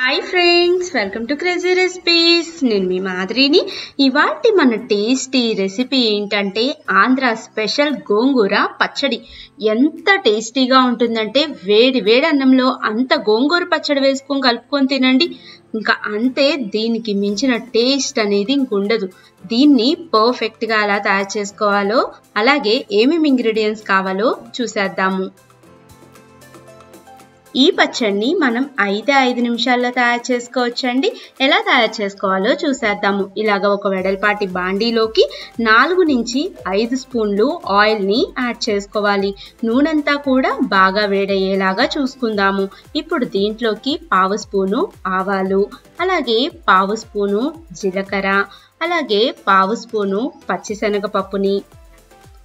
Hi friends welcome to crazy recipes నేను మీ మాదిరిని. ఇవాటి మన టేస్టీ రెసిపీ ఏంటంటే ఆంధ్ర స్పెషల్ గోంగూర పచ్చడి. ఎంత టేస్టీగా ఉంటుందంటే వేడి వేడి అన్నంలో అంత గోంగూర పచ్చడి వేసుకొని కలుపుకొని తినండి. ఇంకా అంతే దీనికి మించిన టేస్ట్ అనేది ఇంకుండదు దీన్ని పర్ఫెక్ట్గా ఎలా తయారు చేసుకోవాలో అలాగే ఏమేమి ఇంగ్రీడియంట్స్ కావాలో చూసేద్దాము. ఈ పచ్చడిని మనం ఐదు ఐదు నిమిషాల్లో తయారు చేసుకోవచ్చండి. ఎలా తయారు చేసుకోవాలో చూసేద్దాము. ఇలాగ ఒక వెడల్పాటి బాండీలోకి నాలుగు నుంచి ఐదు స్పూన్లు ఆయిల్ని యాడ్ చేసుకోవాలి. నూనెంతా కూడా బాగా వేడయ్యేలాగా చూసుకుందాము. ఇప్పుడు దీంట్లోకి పావు స్పూను ఆవాలు అలాగే పావు స్పూను జీలకర్ర అలాగే పావు స్పూను పచ్చిశనగపప్పుని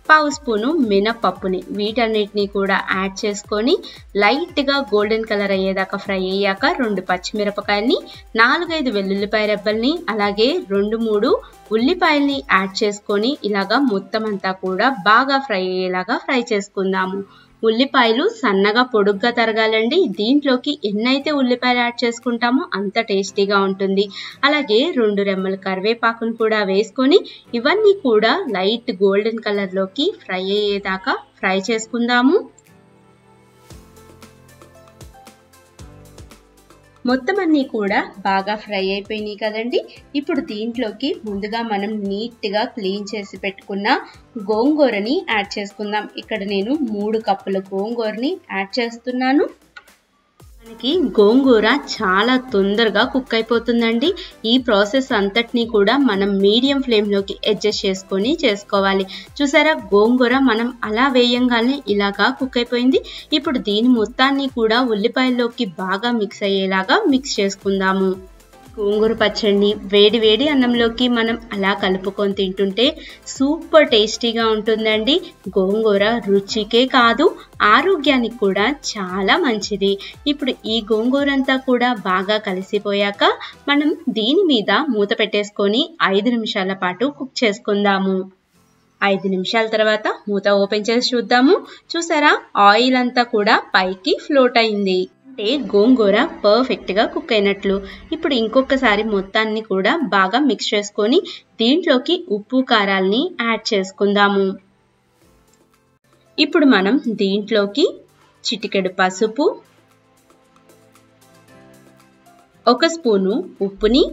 పావు స్పూను మినపప్పుని వీటన్నిటిని కూడా యాడ్ చేసుకొని లైట్గా గోల్డెన్ కలర్ అయ్యేదాకా ఫ్రై అయ్యాక రెండు పచ్చిమిరపకాయల్ని నాలుగైదు వెల్లుల్లిపాయ రెబ్బల్ని అలాగే రెండు మూడు ఉల్లిపాయల్ని యాడ్ చేసుకొని ఇలాగా మొత్తం అంతా కూడా బాగా ఫ్రై అయ్యేలాగా ఫ్రై చేసుకుందాము. ఉల్లిపాయలు సన్నగా పొడుగ్గా తరగాలండి. దీంట్లోకి ఎన్నైతే ఉల్లిపాయలు యాడ్ చేసుకుంటామో అంత టేస్టీగా ఉంటుంది. అలాగే రెండు రెమ్మల కరివేపాకును కూడా వేసుకొని ఇవన్నీ కూడా లైట్ గోల్డెన్ కలర్లోకి ఫ్రై అయ్యేదాకా ఫ్రై చేసుకుందాము. మొత్తం అన్నీ కూడా బాగా ఫ్రై అయిపోయినాయి కదండి. ఇప్పుడు దీంట్లోకి ముందుగా మనం నీట్గా క్లీన్ చేసి పెట్టుకున్న గోంగూరని యాడ్ చేసుకుందాం. ఇక్కడ నేను మూడు కప్పుల గోంగూరని యాడ్ చేస్తున్నాను. మనకి గోంగూర చాలా తొందరగా కుక్ అయిపోతుందండి. ఈ ప్రాసెస్ అంతటినీ కూడా మనం మీడియం ఫ్లేమ్లోకి అడ్జస్ట్ చేసుకొని చేసుకోవాలి. చూసారా? గోంగూర మనం అలా వేయంగానే ఇలాగా కుక్ అయిపోయింది. ఇప్పుడు దీని మొత్తాన్ని కూడా ఉల్లిపాయల్లోకి బాగా మిక్స్ అయ్యేలాగా మిక్స్ చేసుకుందాము. గోంగూర పచ్చడిని వేడి వేడి అన్నంలోకి మనం అలా కలుపుకొని తింటుంటే సూపర్ టేస్టీగా ఉంటుందండి. గోంగూర రుచికే కాదు ఆరోగ్యానికి కూడా చాలా మంచిది. ఇప్పుడు ఈ గోంగూర అంతా కూడా బాగా కలిసిపోయాక మనం దీని మీద మూత పెట్టేసుకొని ఐదు నిమిషాల పాటు కుక్ చేసుకుందాము. ఐదు నిమిషాల తర్వాత మూత ఓపెన్ చేసి చూద్దాము. చూసారా? ఆయిల్ అంతా కూడా పైకి ఫ్లోట్ అయింది. అంటే గోంగూర పర్ఫెక్ట్గా కుక్ అయినట్లు. ఇప్పుడు ఇంకొకసారి మొత్తాన్ని కూడా బాగా మిక్స్ చేసుకొని దీంట్లోకి ఉప్పు కారాల్ని యాడ్ చేసుకుందాము. ఇప్పుడు మనం దీంట్లోకి చిటికెడు పసుపు ఒక స్పూను ఉప్పుని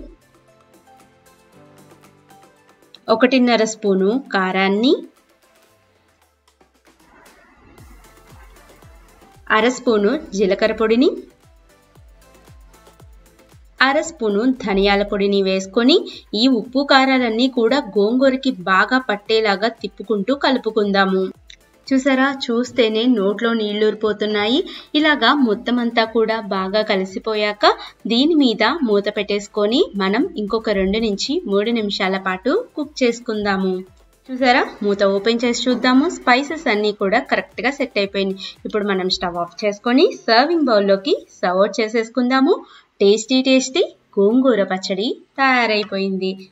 ఒకటిన్నర స్పూను కారాన్ని అర స్పూను జీలకర్ర పొడిని అర స్పూను ధనియాల పొడిని వేసుకొని ఈ ఉప్పు కారాలన్నీ కూడా గోంగూరకి బాగా పట్టేలాగా తిప్పుకుంటూ కలుపుకుందాము. చూసారా? చూస్తేనే నోట్లో నీళ్ళూరిపోతున్నాయి ఇలాగా మొత్తం అంతా కూడా బాగా కలిసిపోయాక దీని మీద మూత పెట్టేసుకొని మనం ఇంకొక రెండు నుంచి మూడు నిమిషాల పాటు కుక్ చేసుకుందాము. చూసారా? మూత ఓపెన్ చేసి చూద్దాము. స్పైసెస్ అన్నీ కూడా కరెక్ట్గా సెట్ అయిపోయినాయి. ఇప్పుడు మనం స్టవ్ ఆఫ్ చేసుకొని సర్వింగ్ బౌల్లోకి సర్వ్ చేసేసుకుందాము. టేస్టీ టేస్టీ గోంగూర పచ్చడి తయారైపోయింది.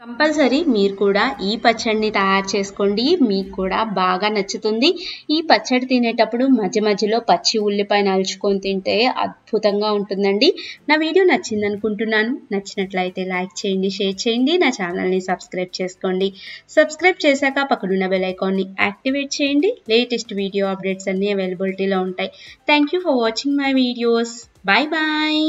కంపల్సరీ మీరు కూడా ఈ పచ్చడిని తయారు చేసుకోండి. మీకు కూడా బాగా నచ్చుతుంది. ఈ పచ్చడి తినేటప్పుడు మధ్య మధ్యలో పచ్చి ఉల్లిపాయ నలుచుకొని తింటే అద్భుతంగా ఉంటుందండి. నా వీడియో నచ్చింది అనుకుంటున్నాను నచ్చినట్లయితే లైక్ చేయండి షేర్ చేయండి. నా ఛానల్ని సబ్స్క్రైబ్ చేసుకోండి. సబ్స్క్రైబ్ చేశాక పక్కనున్న బెల్ ఐకాన్ని యాక్టివేట్ చేయండి. లేటెస్ట్ వీడియో అప్డేట్స్ అన్నీ అవైలబిలిటీలో ఉంటాయి. Thank you for watching my videos. Bye bye.